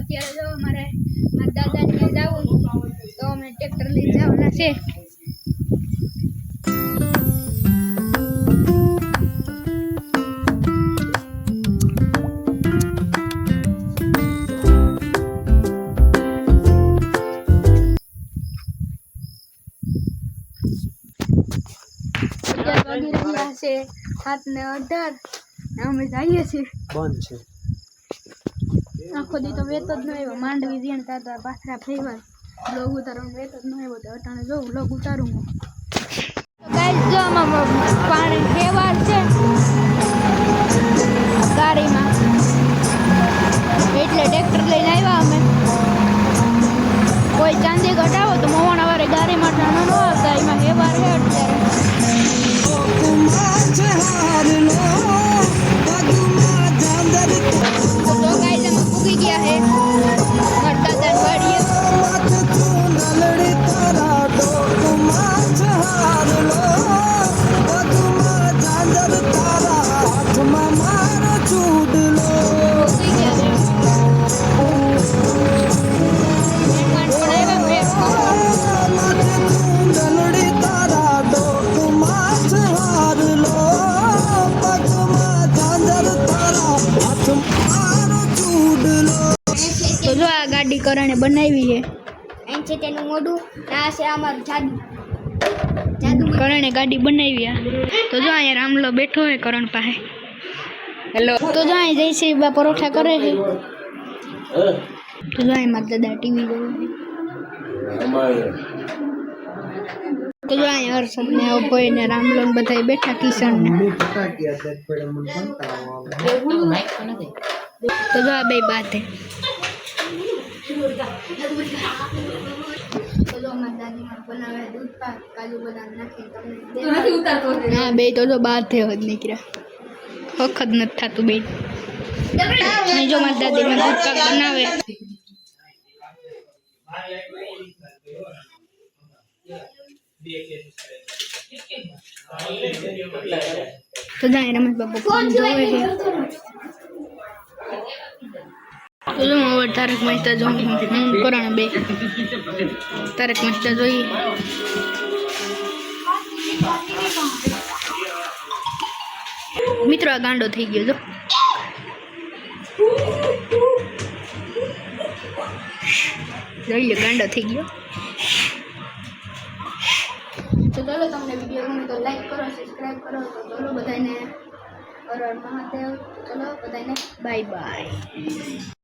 અત્યારે જો અમારે મારા દાદાને જવું તો અમે ટ્રેક્ટર લઈ જવાના છે સાત ને અઢાર અમે જઈએ છીએ બંધ છે આખો દી તો વેત જ ન આવ્યો. માંડવી જીણ તાતા પાથરા ફેરવા લોગ ઉતારવાનું વેત જ ન આવ્યો. તો અટાણે જોઉં લોગ ઉતારું હું. ગાઈસ જો પાણી ફેવાર કરણે બનાવી છે. અહીં છે તેનું મોઢું. આ છે અમારું જાદુ. જાદુ કરણે ગાડી બનાવી આ. તો જો અહીંયા રામલો બેઠો હે કરણ પાસે. હેલો. તો જો અહીં જઈ છે બા પરોઠા કરે છે. તો જો અહીં મારા દાદા ટીવી જોવે. તો જો અહીં હર્ષદ ને અભય ને રામલો ને બધા બેઠા કિશન ને તો જો આ બે બાત. હે હા બે તો જો બાર થયો જ નીકળ્યા વખત નથી થતું બે નહીં જો મારી દાદી માં દૂધ પાક બનાવે તો જાય રમેશ બાપુ ફોન જોવે છે તો હું હવે તારક મહેતા જોઉં કરણ બે. તારક મહેતા જોઈએ. મિત્રો, આ ગાંડો થઈ ગયો, જો. જોઈ લે, ગાંડો થઈ ગયો. તો ચાલો, તમને વીડિયો ગમે તો લાઈક કરો સબસ્ક્રાઈબ કરો, તો ચાલો બધાને. હર હર મહાદેવ. ચલો, બધાને બાય બાય